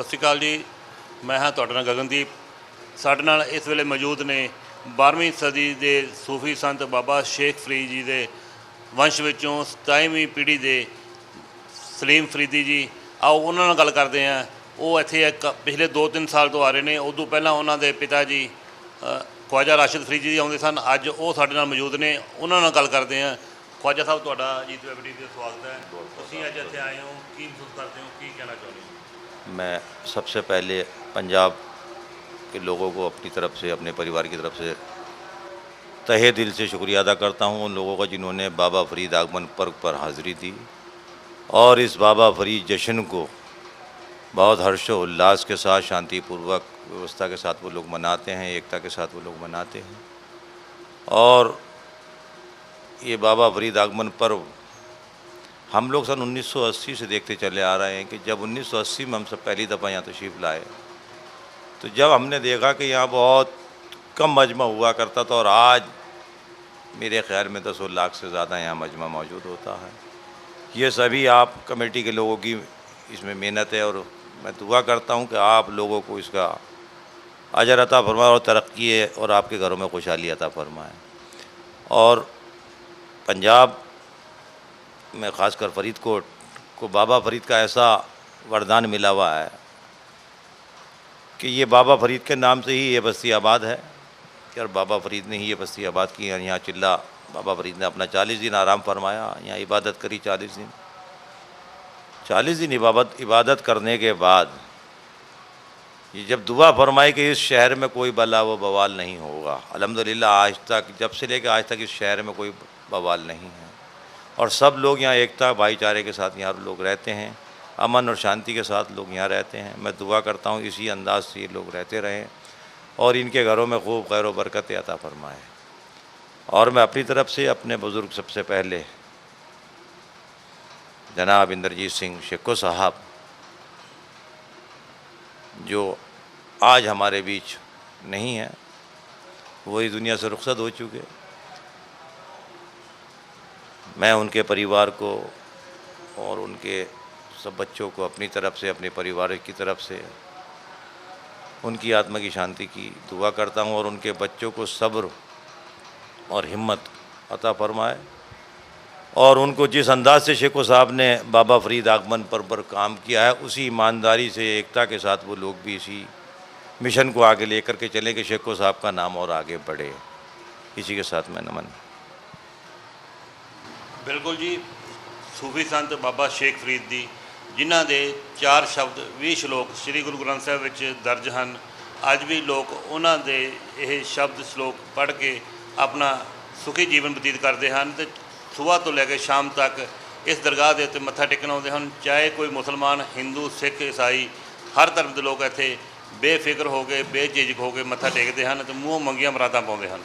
ਸਤਿ ਸ਼੍ਰੀ ਅਕਾਲ ਜੀ। ਮੈਂ ਹਾਂ ਤੁਹਾਡਾ ਨਾਲ ਗਗਨਦੀਪ। ਸਾਡੇ ਨਾਲ ਇਸ ਵੇਲੇ ਮੌਜੂਦ ਨੇ 12ਵੀਂ ਸਦੀ ਦੇ ਸੂਫੀ ਸੰਤ ਬਾਬਾ ਸ਼ੇਖ ਫਰੀਦ ਜੀ ਦੇ ਵੰਸ਼ ਵਿੱਚੋਂ 27ਵੀਂ ਪੀੜ੍ਹੀ ਦੇ ਸਲੀਮ ਫਰੀਦੀ ਜੀ। ਆਓ ਉਹਨਾਂ ਨਾਲ ਗੱਲ ਕਰਦੇ ਹਾਂ। ਉਹ ਇੱਥੇ ਇੱਕ ਪਿਛਲੇ 2-3 ਸਾਲ ਤੋਂ ਆ ਰਹੇ ਨੇ। ਉਦੋਂ ਪਹਿਲਾਂ ਉਹਨਾਂ ਦੇ ਪਿਤਾ ਜੀ ਖਵਾਜਾ ਰਾਸ਼ਿਦ ਫਰੀਦ ਜੀ ਆਉਂਦੇ ਸਨ। ਅੱਜ ਉਹ ਸਾਡੇ ਨਾਲ ਮੌਜੂਦ ਨੇ। ਉਹਨਾਂ ਨਾਲ ਗੱਲ ਕਰਦੇ ਹਾਂ। ਖਵਾਜਾ ਸਾਹਿਬ ਤੁਹਾਡਾ ਜੀਤ ਵੈਬੜੀ ਤੇ ਸਵਾਗਤ ਹੈ। ਤੁਸੀਂ ਅੱਜ ਇੱਥੇ ਆਏ ਹੋ। ਕੀ ਮਹਿਸੂਸ ਕਰਦੇ ਹੋ? ਕੀ ਕਹਿਣਾ ਚਾਹੁੰਦੇ ਹੋ? میں سب سے پہلے پنجاب کے لوگوں کو اپنی طرف سے، اپنے پریوار کی طرف سے تہے دل سے شکریہ ادا کرتا ہوں ان لوگوں کا جنہوں نے بابا فرید آگمن پرک پر حاضری دی۔ اور اس بابا فرید جشن کو بہت ہرش و الاس کے ساتھ، شانتی پوروک ویوستھا کے ساتھ وہ لوگ مناتے ہیں، ایکتا کے ساتھ وہ لوگ مناتے ہیں۔ اور یہ بابا فرید آگمن پرو ہم لوگ سن انیس سو اسی سے دیکھتے چلے آ رہے ہیں کہ جب انیس سو اسی میں ہم سب پہلی دفعہ یہاں تشریف لائے، تو جب ہم نے دیکھا کہ یہاں بہت کم مجمع ہوا کرتا تھا اور آج میرے خیال میں دس لاکھ سے زیادہ یہاں مجمع موجود ہوتا ہے۔ یہ سبھی آپ کمیٹی کے لوگوں کی اس میں محنت ہے اور میں دعا کرتا ہوں کہ آپ لوگوں کو اس کا اجر عطا فرمائے اور ترقی ہے اور آپ کے گھروں میں خوشحالی عطا فرمائے۔ اور پنجاب میں خاص کر فرید کوٹ کو بابا فرید کا ایسا وردان ملا ہوا ہے کہ یہ بابا فرید کے نام سے ہی یہ بستی آباد ہے اور بابا فرید نے ہی یہ بستی آباد کی اور یہاں چلہ بابا فرید نے اپنا چالیس دن آرام فرمایا، یہاں عبادت کری چالیس دن۔ چالیس دن عبادت عبادت کرنے کے بعد یہ جب دعا فرمائی کہ اس شہر میں کوئی بلا و بوال نہیں ہوگا، الحمدللہ آج تک، جب سے لے کے آج تک اس شہر میں کوئی بوال نہیں ہے۔ اور سب لوگ یہاں ایکتا بھائی چارے کے ساتھ یہاں لوگ رہتے ہیں۔ امن اور شانتی کے ساتھ لوگ یہاں رہتے ہیں۔ میں دعا کرتا ہوں اسی انداز سے یہ لوگ رہتے رہیں اور ان کے گھروں میں خوب غیر و برکت عطا فرمائے۔ اور میں اپنی طرف سے اپنے بزرگ سب سے پہلے جناب اندرجیت سنگھ شکو صاحب، جو آج ہمارے بیچ نہیں ہیں وہی دنیا سے رخصت ہو چکے۔ میں ان کے پریوار کو اور ان کے سب بچوں کو اپنی طرف سے، اپنے پریوار کی طرف سے ان کی آتما کی شانتی کی دعا کرتا ہوں اور ان کے بچوں کو صبر اور ہمت عطا فرمائے اور ان کو جس انداز سے شیخو صاحب نے بابا فرید آگمن پر پر کام کیا ہے، اسی ایمانداری سے، ایکتا کے ساتھ وہ لوگ بھی اسی مشن کو آگے لے کر کے چلیں کہ شیخو صاحب کا نام اور آگے بڑھے۔ اسی کے ساتھ میں نمن۔ ਬਿਲਕੁਲ ਜੀ, ਸੂਫੀ ਸੰਤ ਬਾਬਾ ਸ਼ੇਖ ਫਰੀਦ ਦੀ, ਜਿਨ੍ਹਾਂ ਦੇ ਚਾਰ ਸ਼ਬਦ 20 ਸ਼ਲੋਕ ਸ੍ਰੀ ਗੁਰੂ ਗ੍ਰੰਥ ਸਾਹਿਬ ਵਿੱਚ ਦਰਜ ਹਨ। ਅੱਜ ਵੀ ਲੋਕ ਉਹਨਾਂ ਦੇ ਇਹ ਸ਼ਬਦ ਸ਼ਲੋਕ ਪੜ੍ਹ ਕੇ ਆਪਣਾ ਸੁਖੀ ਜੀਵਨ ਬਤੀਤ ਕਰਦੇ ਹਨ ਤੇ ਸਵੇਰ ਤੋਂ ਲੈ ਕੇ ਸ਼ਾਮ ਤੱਕ ਇਸ ਦਰਗਾਹ ਦੇ ਉੱਤੇ ਮੱਥਾ ਟੇਕਣ ਆਉਂਦੇ ਹਨ। ਚਾਹੇ ਕੋਈ ਮੁਸਲਮਾਨ, ਹਿੰਦੂ, ਸਿੱਖ, ਈਸਾਈ, ਹਰ ਧਰਮ ਦੇ ਲੋਕ ਇੱਥੇ ਬੇਫਿਕਰ ਹੋ ਕੇ, ਬੇਝਿਜਕ ਹੋ ਕੇ ਮੱਥਾ ਟੇਕਦੇ ਹਨ ਤੇ ਮੂੰਹੋਂ ਮੰਗੀਆਂ ਮਰਾਦਾਂ ਪਾਉਂਦੇ ਹਨ।